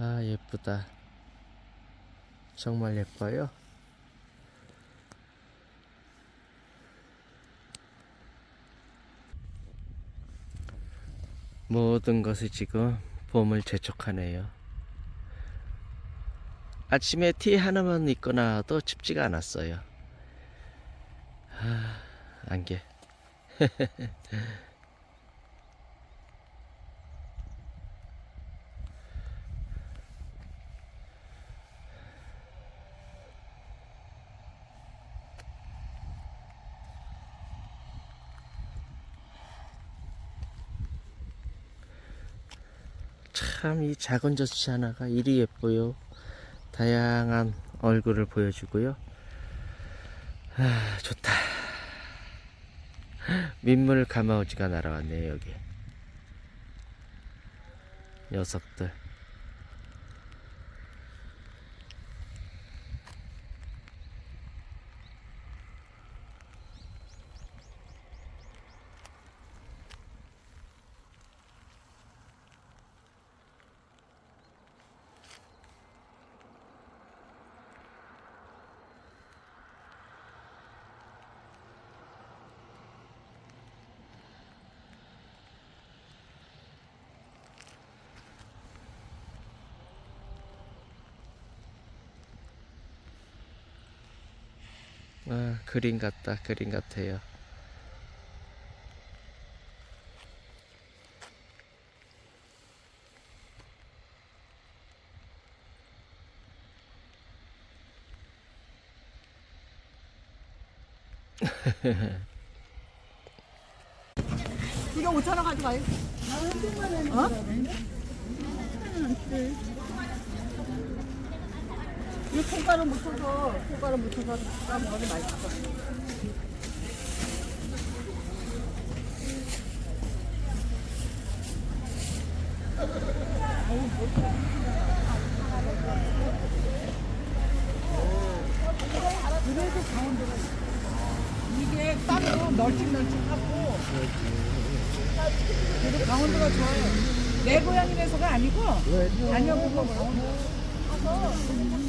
아, 예쁘다. 정말 예뻐요. 모든 것이 지금 봄을 재촉하네요. 아침에 티 하나만 입고 나와도 춥지가 않았어요. 아, 안개. 참 이 작은 젖이 하나가 이리 예뻐요. 다양한 얼굴을 보여주고요. 아, 좋다. 민물 가마우지가 날아왔네요, 여기. 녀석들. 아, 그림 같다, 그림 같아요. 이거 5천 원 가져가요. 어? 이 콩가루 묻혀서 콩가루 묻혀서 까먹어도 맛있어. 그래도 강원도가 이게 따로 널찍널찍하고 그래도 강원도가 좋아요. 내 고향이라서가 아니고 다녀보고 강원도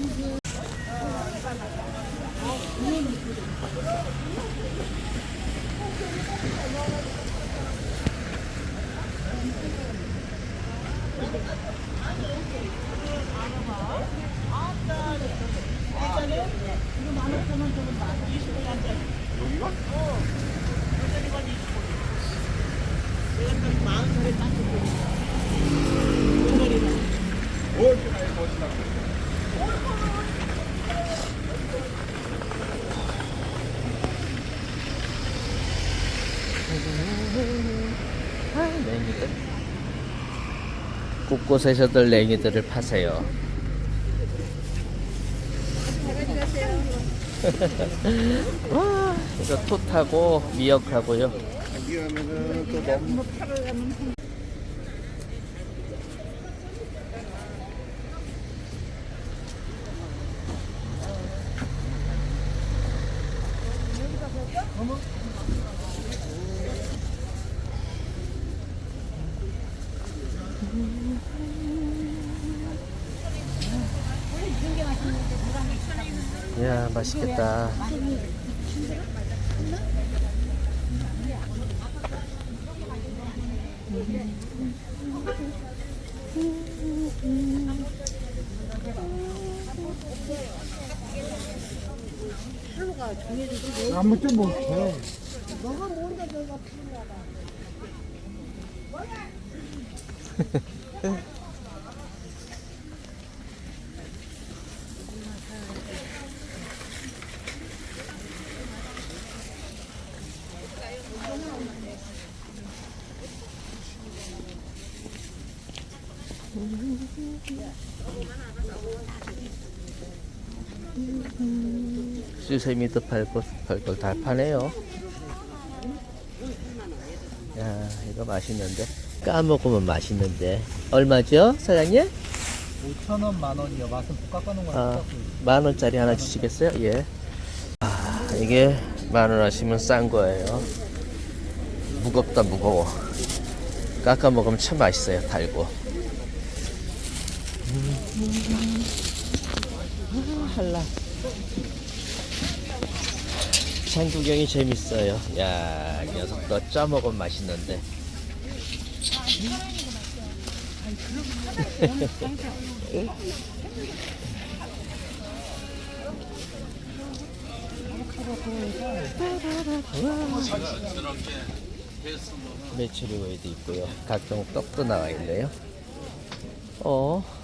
아. 곳곳에서들 냉이들을 파세요. 이거 톳하고 미역하고요. 이야 맛있겠다. 아무도 못해 너가 뭔데 내가 풀려봐 시세미도 팔고 별걸 다 파네요. 야, 이거 맛있는데. 까먹으면 맛있는데. 얼마죠, 사장님? 5천원 만원이요. 맛은 볶아가는 거예요. 아, 만원짜리 하나 주시겠어요? 예. 아, 이게 만원 하시면 싼 거예요. 무겁다, 무거워. 깎아 먹으면 참 맛있어요, 달고. 아, 할라. 산 구경이 재밌어요. 야, 이 녀석도 쪄 먹으면 맛있는데. 메추리 오이도 있고요. 각종 떡도 나와 있네요. 어.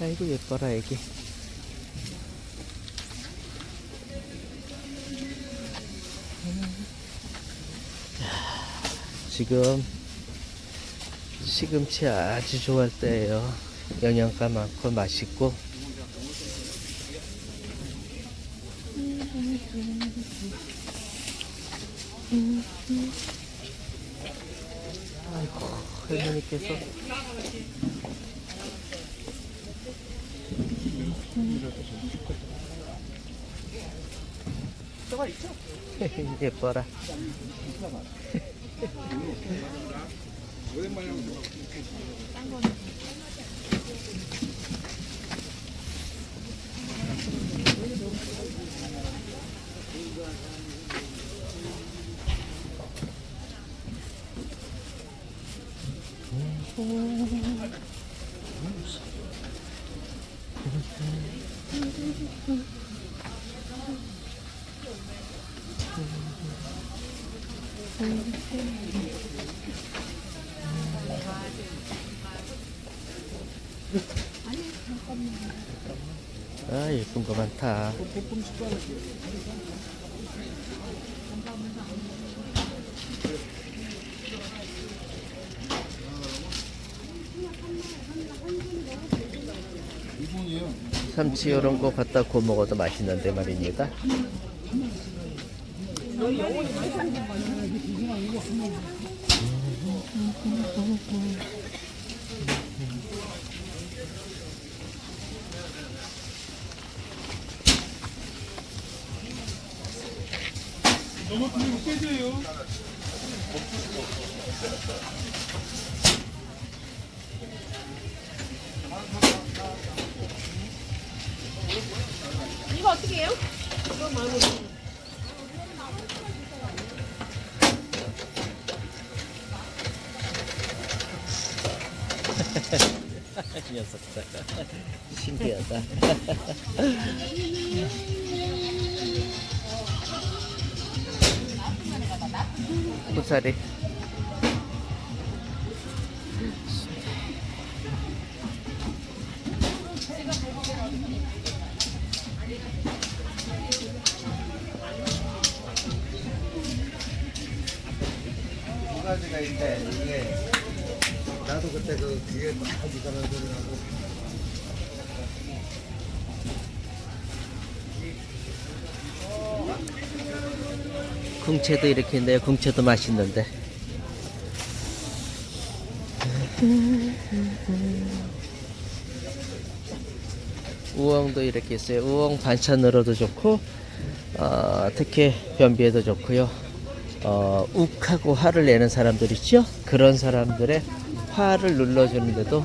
아이고 예뻐라 애기. 지금 시금치 아주 좋아할 때예요. 영양가 많고 맛있고. 할머니께서 예뻐라. 아 예쁜 거 많다. 삼치 이런 거 갖다 구워 먹어도 맛있는데 말입니다. 이거 어떻게 해요? 이 녀석들 신기하다. 고사리. 가지가 있는데 이게 나도 그때 그 뒤에 딱 이사람 소리 나고 궁채도 이렇게 있네요. 궁채도 맛있는데. 우엉도 이렇게 있어요. 우엉 반찬으로도 좋고, 어, 특히 변비에도 좋고요. 어, 욱하고 화를 내는 사람들 있죠? 그런 사람들의 화를 눌러주는데도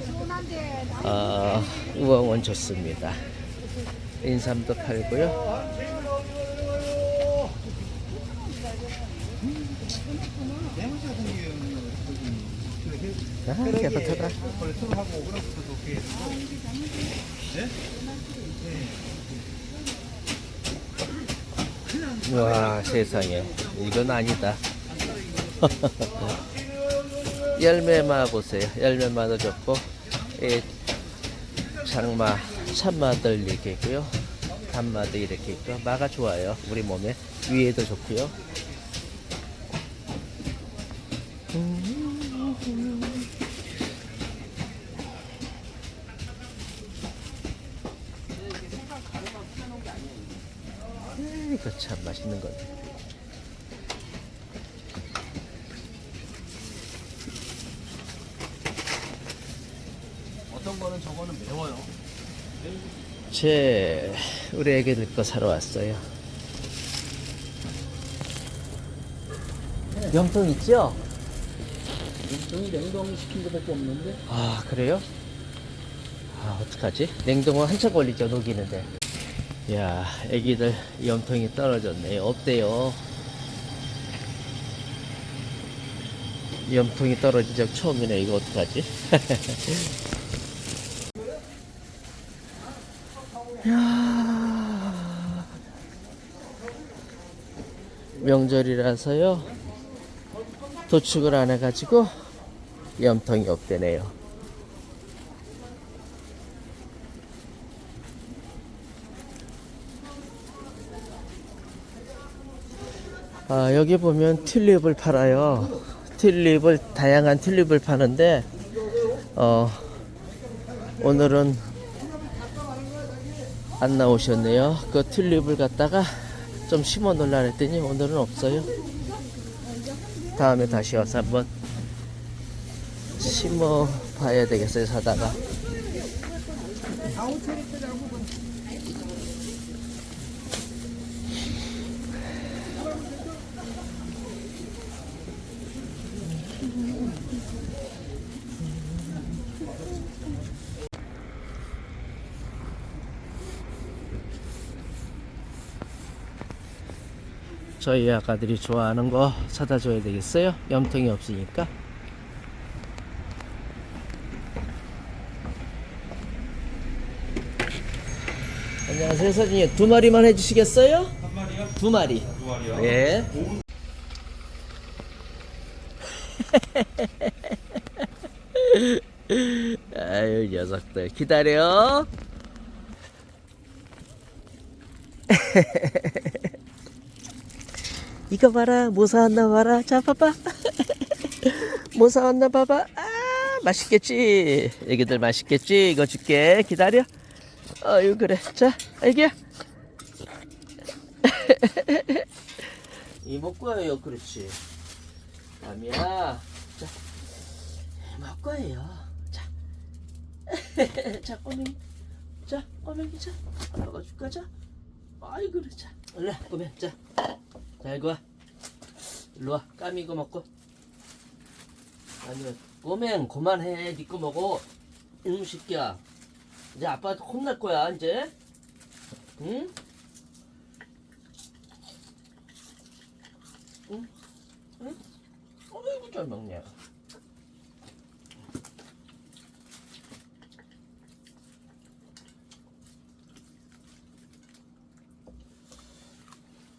어, 우엉은 좋습니다. 인삼도 팔고요. 아, 깨끗하다. 와 세상에 이건 아니다. 열매마 보세요. 열매마도 좋고 이 장마 참마들 이렇게 있고요. 단마도 이렇게 있고 마가 좋아요. 우리 몸에 위에도 좋고요. 이거 참 맛있는 건데. 어떤 거는 저거는 매워요. 제 우리 애기들 거 사러 왔어요. 명통 있죠? 저희 냉동 시킨 거밖에 없는데. 아 그래요? 아 어떡하지? 냉동은 한참 걸리죠 녹이는데. 야 애기들 염통이 떨어졌네. 없대요. 염통이 떨어진 적 처음이네. 이거 어떡하지? 명절이라서요. 도축을 안 해가지고 염통이 없대네요. 아, 여기 보면 튤립을 팔아요. 튤립을 다양한 튤립을 파는데 어, 오늘은 안 나오셨네요. 그 튤립을 갖다가 좀 심어 놓으려 했더니 오늘은 없어요. 다음에 다시 와서 한번 심어 봐야 되겠어요 사다가 저희 아가들이 좋아하는 거 사다 줘야 되겠어요? 염통이 없으니까. 안녕하세요 사진님. 두 마리만 해주시겠어요? 한 마리요? 두 마리. 두 마리요? 예. 아유 녀석들. 기다려 이거 봐라 뭐 사왔나 봐라. 자 봐봐. 뭐 사왔나 봐봐. 아 맛있겠지. 애기들 맛있겠지? 이거 줄게. 기다려. 아유 그래. 자 애기야. 이모 거예요 그렇지. 남이야. 자 거예요. 자, 자 꼬맹이. 자 꼬맹이 자. 먹어줄까? 자. 아이 그래. 자 올라 꼬맹. 자 자, 이거 와. 일로 와. 까미 이거 먹고. 아니, 꼬맹, 그만해. 니거 먹어. 이놈 새끼야. 이제 아빠한테 혼날 거야, 이제. 응? 응? 응? 어이구, 잘 먹네.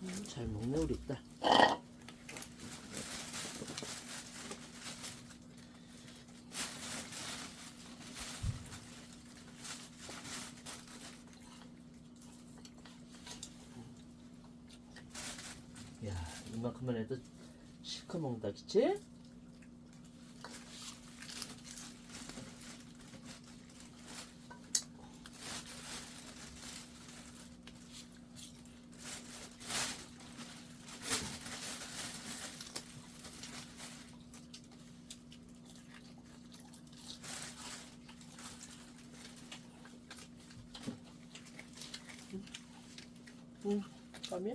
음, 잘 먹네, 우리 딸. 야, 이만큼만 해도 실컷 먹는다, 그치? 응, 까미야?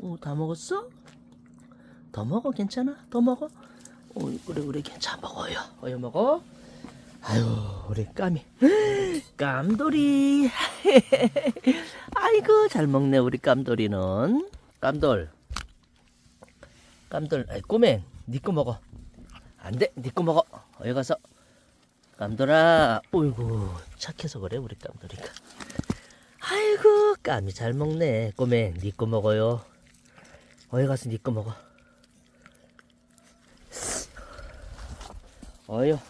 오, 다 먹었어? 더 먹어, 괜찮아? 더 먹어? 오, 그래, 그래, 괜찮아. 먹어요. 어여 먹어? 아유, 우리 까미. 깜돌이. 아이고, 잘 먹네, 우리 깜돌이는. 깜돌. 깜돌, 아이, 꼬맹. 니거 먹어. 안 돼, 니거 먹어. 어여 가서. 깜돌아. 어이구, 착해서 그래, 우리 깜돌이가. 아이고, 까미 잘 먹네. 꼬맹, 니거 먹어요. 어디 가서 니거 먹어. 어여.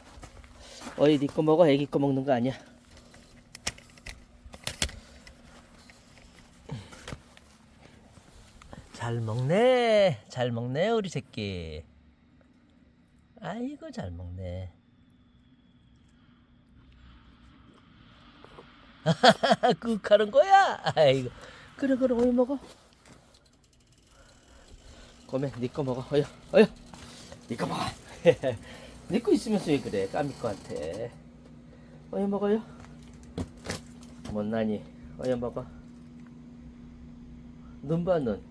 어이 니거 먹어 애기 거 먹는 거 아니야 잘 먹네 잘 먹네 우리 새끼 아이고 잘 먹네. 꾹하는 거야? 아이고. 그래 그래 어이 먹어. 꼬매 니거 먹어. 어여 어여. 니거 먹어. 니거 있으면서 왜 그래 같아 어여 먹어요 못나니. 어여 먹어. 눈봐 눈